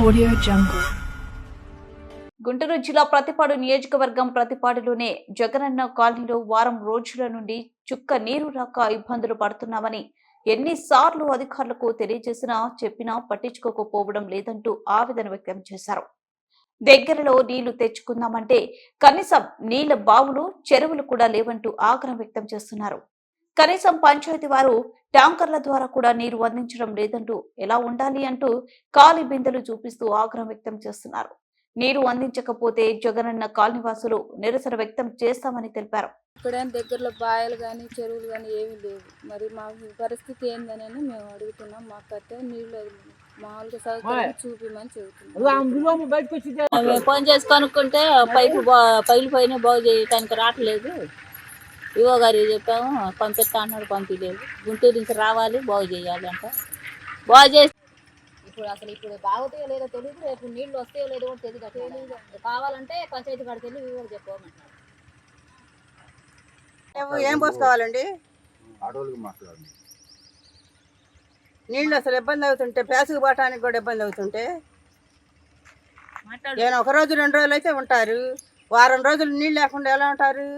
Audio Jungle. Guntur జిల్లా ప్రతిపాడు నియోజకవర్గం ప్రతిపాడులోనే జగనన్న కాలనీలో వారం రోజుల నుండి చుక్క నీరు రాక ఇబ్బందులు పడుతున్నామని ఎన్నిసార్లు అధికారులకు తెలియజేసినా చెప్పినా పట్టించుకోకపోవడం లేదంటూ ఆవేదన వ్యక్తం చేశారు దగ్గరలో నీళ్ళు తెచ్చుకుందామంటే కనీసం నీళ్ళ బావులు చెరువులు కూడా లేవంటూ ఆగ్రహం వ్యక్తం చేస్తున్నారు కనీసం పంచాయతీ వారు ట్యాంకర్ల ద్వారా కూడా నీరు అందించడం లేదంటూ ఎలా ఉండాలి అంటూ కాలి బిందెలు చూపిస్తూ ఆగ్రహం వ్యక్తం చేస్తున్నారు. నీరు అందించకపోతే జగనన్న కాలనీవాసులు నిరసన వ్యక్తం చేస్తామని తెలిపారు. ఇక్కడేం దగ్గరలో బాయలు కానీ చెరువులు కానీ ఏమీ లేవు. మరి మా పరిస్థితి ఏందని మేము అడుగుతున్నాం. మాకైతే నీళ్ళు మామూలుగా సౌకర్యం చూపిమని చెబుతున్నాం. మేము ఫోన్ చేసి కనుక్కుంటే పైపు బా పగిలిపోయినా బాగు చేయటానికి రావట్లేదు. ఇవో గారికి చెప్పాము పంపిస్తా అన్నాడు పంపించలేదు గుంటూరు నుంచి రావాలి బాగు చేయాలి అంట. బాగు చేసి ఇప్పుడు అసలు ఇప్పుడు బాగుతాయో లేదో తెలియదు రేపు నీళ్ళు వస్తాయో లేదో కూడా తెలియదు అసలు. కావాలంటే పంచాయతీ కాడికి వెళ్ళి వివో చెప్పమంటారు. ఏం- ఏం పోసుకోవాలండి నీళ్ళు అసలు ఇబ్బంది అవుతుంటే పేసుకు పోవటానికి కూడా ఇబ్బంది అవుతుంటే? మాట్లాడు. నేను ఒక రోజు రెండు రోజులు అయితే ఉంటారు. వారం రోజులు నీళ్ళు లేకుండా ఎలా ఉంటారు?